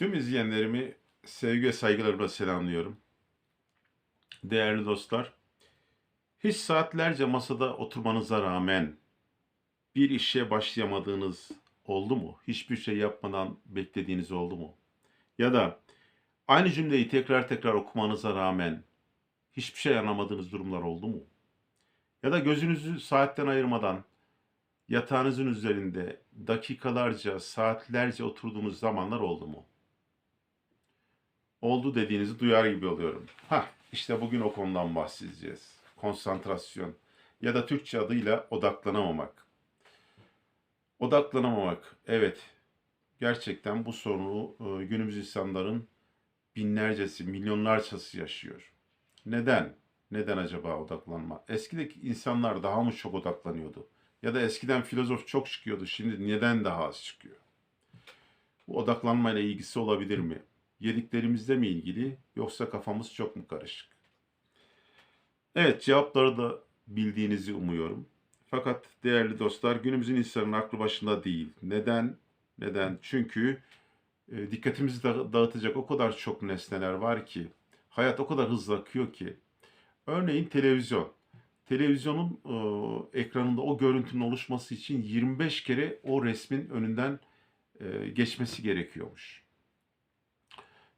Tüm izleyenlerimi sevgi ve saygılarımla selamlıyorum. Değerli dostlar, hiç saatlerce masada oturmanıza rağmen bir işe başlayamadığınız oldu mu? Hiçbir şey yapmadan beklediğiniz oldu mu? Ya da aynı cümleyi tekrar tekrar okumanıza rağmen hiçbir şey anlamadığınız durumlar oldu mu? Ya da gözünüzü saatten ayırmadan yatağınızın üzerinde dakikalarca, saatlerce oturduğunuz zamanlar oldu mu? Oldu dediğinizi duyar gibi oluyorum. Hah, işte bugün o konudan bahsedeceğiz. Konsantrasyon ya da Türkçe adıyla odaklanamamak. Odaklanamamak, evet. Gerçekten bu sorunu e, günümüz insanların binlercesi, milyonlarcası yaşıyor. Neden? Neden acaba odaklanma? Eskideki insanlar daha mı çok odaklanıyordu? Ya da eskiden filozof çok çıkıyordu, şimdi neden daha az çıkıyor? Bu odaklanmayla ilgisi olabilir mi? Yediklerimizle mi ilgili yoksa kafamız çok mu karışık? Evet cevapları da bildiğinizi umuyorum. Fakat değerli dostlar günümüzün insanının aklı başında değil. Neden? Neden? Çünkü e, dikkatimizi da- dağıtacak o kadar çok nesneler var ki hayat o kadar hızlı akıyor ki. Örneğin televizyon. Televizyonun e, ekranında o görüntünün oluşması için 25 kere o resmin önünden e, geçmesi gerekiyormuş.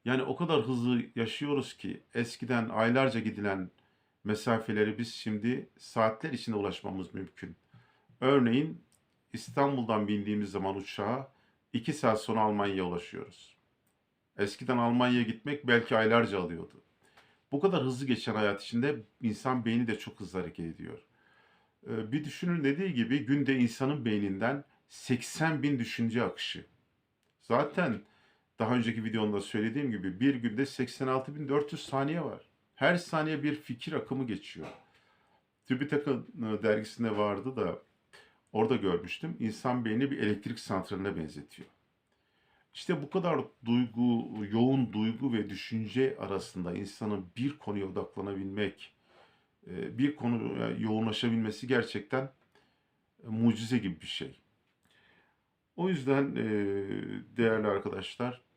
Yani o kadar hızlı yaşıyoruz ki eskiden aylarca gidilen mesafeleri biz şimdi saatler içinde ulaşmamız mümkün. Örneğin İstanbul'dan bindiğimiz zaman uçağa 2 saat sonra Almanya'ya ulaşıyoruz. Eskiden Almanya'ya gitmek belki aylarca alıyordu. Bu kadar hızlı geçen hayat içinde insan beyni de çok hızlı hareket ediyor. Ee, Bir düşünün dediği gibi günde insanın beyninden 80 bin düşünce akışı. Zaten daha önceki videomda söylediğim gibi bir günde 86.400 saniye var. Her saniye bir fikir akımı geçiyor. TÜBİTAK e, dergisinde vardı da orada görmüştüm. İnsan beyni bir elektrik santraline benzetiyor. İşte bu kadar duygu, yoğun duygu ve düşünce arasında insanın bir konuya odaklanabilmek, e, bir konuya yoğunlaşabilmesi gerçekten e, mucize gibi bir şey. O yüzden değerli arkadaşlar,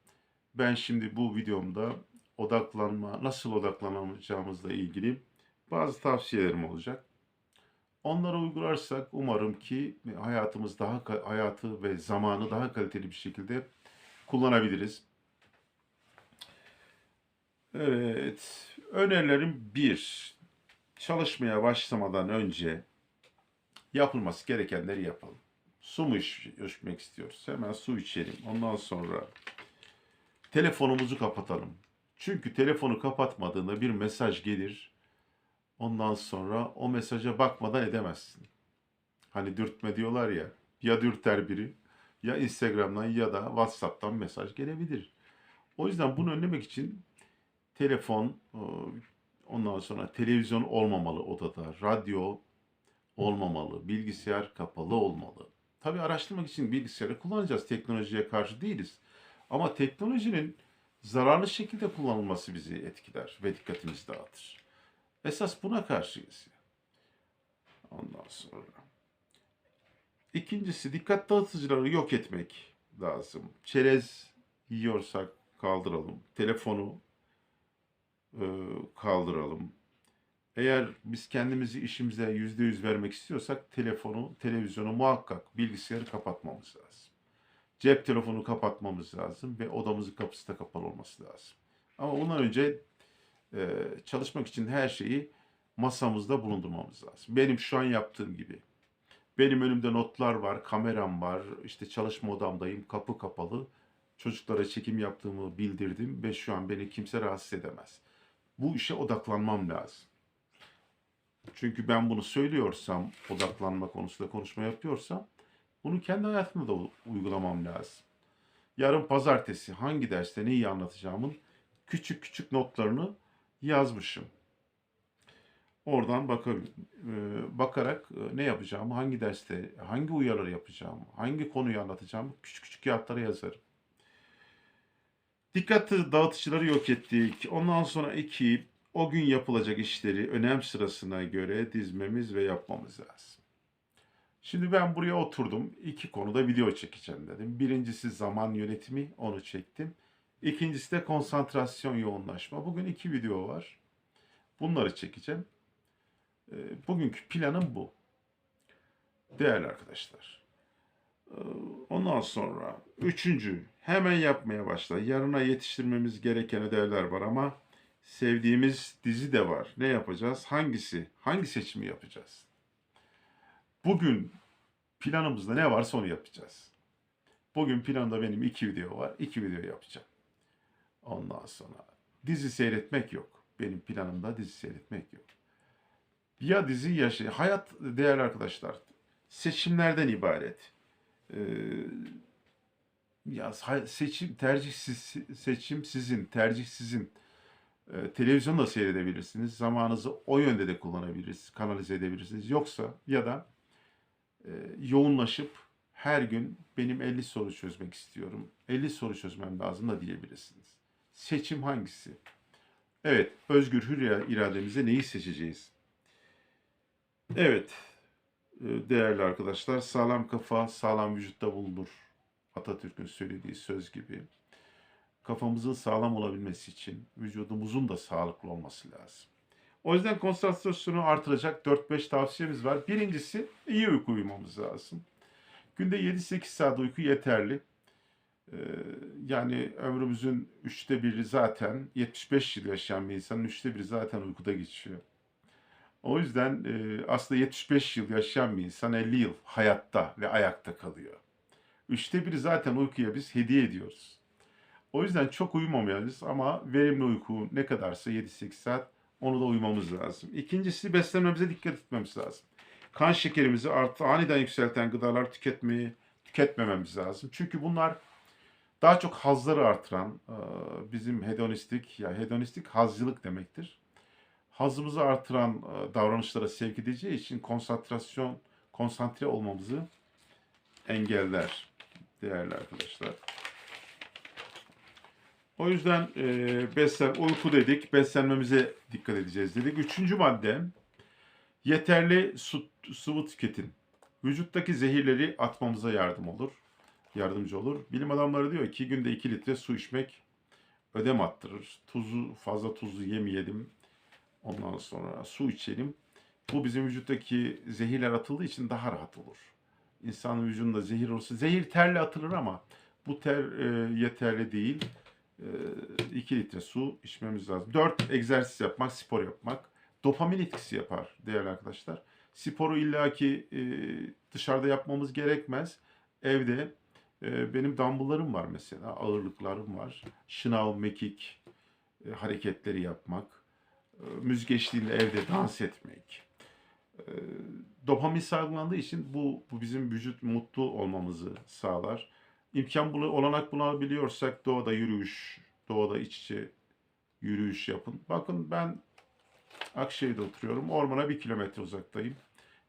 ben şimdi bu videomda odaklanma, nasıl odaklanacağımızla ilgili bazı tavsiyelerim olacak. Onları uygularsak umarım ki hayatımız daha hayatı ve zamanı daha kaliteli bir şekilde kullanabiliriz. Evet, önerilerim bir, çalışmaya başlamadan önce yapılması gerekenleri yapalım. Su mu iç- içmek istiyoruz? Hemen su içelim. Ondan sonra telefonumuzu kapatalım. Çünkü telefonu kapatmadığında bir mesaj gelir. Ondan sonra o mesaja bakmadan edemezsin. Hani dürtme diyorlar ya. Ya dürter biri ya Instagram'dan ya da WhatsApp'tan mesaj gelebilir. O yüzden bunu önlemek için telefon, e, ondan sonra televizyon olmamalı odada, radyo olmamalı, bilgisayar kapalı olmalı. Tabii araştırmak için bilgisayarı kullanacağız. Teknolojiye karşı değiliz. Ama teknolojinin zararlı şekilde kullanılması bizi etkiler ve dikkatimizi dağıtır. Esas buna karşıyız. Ondan sonra. İkincisi dikkat dağıtıcıları yok etmek lazım. Çerez yiyorsak kaldıralım. Telefonu e, kaldıralım. Eğer biz kendimizi işimize yüzde yüz vermek istiyorsak telefonu, televizyonu muhakkak bilgisayarı kapatmamız lazım. Cep telefonu kapatmamız lazım ve odamızın kapısı da kapalı olması lazım. Ama ondan önce e, çalışmak için her şeyi masamızda bulundurmamız lazım. Benim şu an yaptığım gibi. Benim önümde notlar var, kameram var, işte çalışma odamdayım, kapı kapalı. Çocuklara çekim yaptığımı bildirdim ve şu an beni kimse rahatsız edemez. Bu işe odaklanmam lazım. Çünkü ben bunu söylüyorsam, odaklanma konusunda konuşma yapıyorsam, bunu kendi hayatımda da uygulamam lazım. Yarın pazartesi hangi derste neyi anlatacağımın küçük küçük notlarını yazmışım. Oradan bakarak ne yapacağımı, hangi derste, hangi uyarıları yapacağımı, hangi konuyu anlatacağımı küçük küçük kağıtlara yazarım. Dikkat dağıtıcıları yok ettik. Ondan sonra iki, o gün yapılacak işleri önem sırasına göre dizmemiz ve yapmamız lazım. Şimdi ben buraya oturdum. iki konuda video çekeceğim dedim. Birincisi zaman yönetimi, onu çektim. İkincisi de konsantrasyon yoğunlaşma. Bugün iki video var. Bunları çekeceğim. Ee, Bugünkü planım bu. Değerli arkadaşlar. Ee, Ondan sonra üçüncü hemen yapmaya başla. Yarına yetiştirmemiz gereken ödevler var ama sevdiğimiz dizi de var. Ne yapacağız? Hangisi? Hangi seçimi yapacağız? Bugün planımızda ne varsa onu yapacağız. Bugün planımda benim iki video var. İki video yapacağım. Ondan sonra dizi seyretmek yok. Benim planımda dizi seyretmek yok. Ya dizi ya şey. Hayat değerli arkadaşlar seçimlerden ibaret. Ee, ya seçim tercih siz, seçim sizin, tercih sizin. Ee, televizyon da seyredebilirsiniz. Zamanınızı o yönde de kullanabilirsiniz, kanalize edebilirsiniz. Yoksa ya da yoğunlaşıp her gün benim 50 soru çözmek istiyorum. 50 soru çözmem lazım da diyebilirsiniz. Seçim hangisi? Evet, özgür hür irademize neyi seçeceğiz? Evet, e, değerli arkadaşlar, sağlam kafa sağlam vücutta bulunur. Atatürk'ün söylediği söz gibi. Kafamızın sağlam olabilmesi için vücudumuzun da sağlıklı olması lazım. O yüzden konsantrasyonu artıracak 4-5 tavsiyemiz var. Birincisi iyi uyku uyumamız lazım. Günde 7-8 saat uyku yeterli. Ee, yani ömrümüzün üçte biri zaten 75 yıl yaşayan bir insanın üçte biri zaten uykuda geçiyor. O yüzden e, aslında 75 yıl yaşayan bir insan 50 yıl hayatta ve ayakta kalıyor. Üçte biri zaten uykuya biz hediye ediyoruz. O yüzden çok uyumamalıyız ama verimli uyku ne kadarsa 7-8 saat onu da uyumamız lazım. İkincisi beslenmemize dikkat etmemiz lazım. Kan şekerimizi artı aniden yükselten gıdalar tüketmeyi tüketmememiz lazım. Çünkü bunlar daha çok hazları artıran e, bizim hedonistik ya hedonistik hazcılık demektir. Hazımızı artıran e, davranışlara sevk edeceği için konsantrasyon konsantre olmamızı engeller değerli arkadaşlar. O yüzden e, beslen, uyku dedik, beslenmemize dikkat edeceğiz dedik. Üçüncü madde, yeterli su, sıvı tüketin. Vücuttaki zehirleri atmamıza yardım olur, yardımcı olur. Bilim adamları diyor ki günde 2 litre su içmek ödem attırır. Tuzu, fazla tuzlu yemeyelim. Ondan sonra su içelim. Bu bizim vücuttaki zehirler atıldığı için daha rahat olur. İnsanın vücudunda zehir olsa, zehir terle atılır ama bu ter e, yeterli değil. 2 litre su içmemiz lazım. 4 egzersiz yapmak, spor yapmak. Dopamin etkisi yapar değerli arkadaşlar. Sporu illaki e, dışarıda yapmamız gerekmez. Evde e, benim dumbbelllarım var mesela, ağırlıklarım var. Şınav, mekik e, hareketleri yapmak. E, müzik eşliğinde evde dans etmek. E, dopamin salgılandığı için bu, bu bizim vücut mutlu olmamızı sağlar imkan bulu, olanak bulabiliyorsak doğada yürüyüş, doğada iç içe yürüyüş yapın. Bakın ben Akşehir'de oturuyorum. Ormana bir kilometre uzaktayım.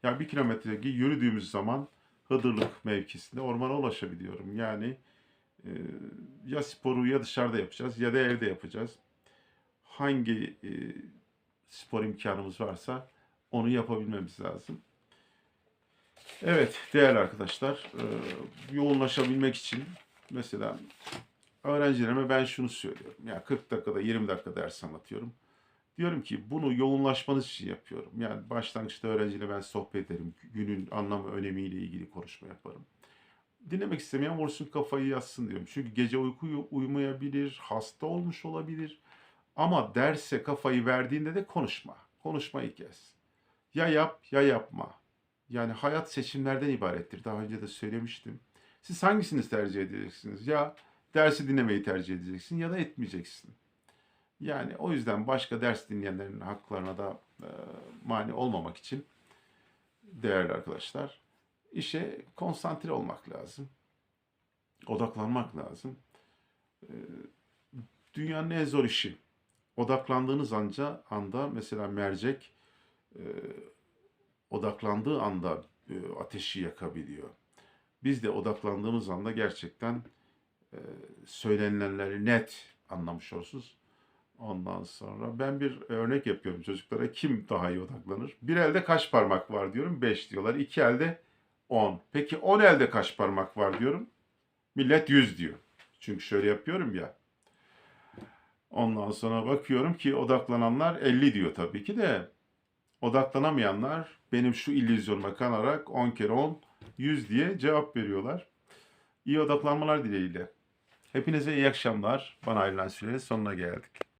Yani bir kilometre yürüdüğümüz zaman Hıdırlık mevkisinde ormana ulaşabiliyorum. Yani e, ya sporu ya dışarıda yapacağız ya da evde yapacağız. Hangi e, spor imkanımız varsa onu yapabilmemiz lazım. Evet değerli arkadaşlar, e, yoğunlaşabilmek için mesela öğrencilerime ben şunu söylüyorum. Ya 40 dakikada 20 dakika ders anlatıyorum. Diyorum ki bunu yoğunlaşmanız için yapıyorum. Yani başlangıçta öğrenciyle ben sohbet ederim. Günün anlamı önemiyle ilgili konuşma yaparım. Dinlemek istemeyen vursun kafayı yatsın diyorum. Çünkü gece uyku uyumayabilir, hasta olmuş olabilir. Ama derse kafayı verdiğinde de konuşma. Konuşmayı kes. Ya yap ya yapma. Yani hayat seçimlerden ibarettir. Daha önce de söylemiştim. Siz hangisini tercih edeceksiniz? Ya dersi dinlemeyi tercih edeceksin ya da etmeyeceksin. Yani o yüzden başka ders dinleyenlerin haklarına da e, mani olmamak için değerli arkadaşlar işe konsantre olmak lazım. Odaklanmak lazım. E, dünyanın en zor işi. Odaklandığınız anca anda mesela mercek e, odaklandığı anda e, ateşi yakabiliyor. Biz de odaklandığımız anda gerçekten e, söylenilenleri net anlamış olursunuz. Ondan sonra ben bir örnek yapıyorum çocuklara. Kim daha iyi odaklanır? Bir elde kaç parmak var diyorum. Beş diyorlar. İki elde on. Peki on elde kaç parmak var diyorum. Millet yüz diyor. Çünkü şöyle yapıyorum ya. Ondan sonra bakıyorum ki odaklananlar 50 diyor tabii ki de. Odaklanamayanlar benim şu illüzyonuma kanarak 10 kere 10 100 diye cevap veriyorlar. İyi odaklanmalar dileğiyle. Hepinize iyi akşamlar. Bana ayrılan sürenin sonuna geldik.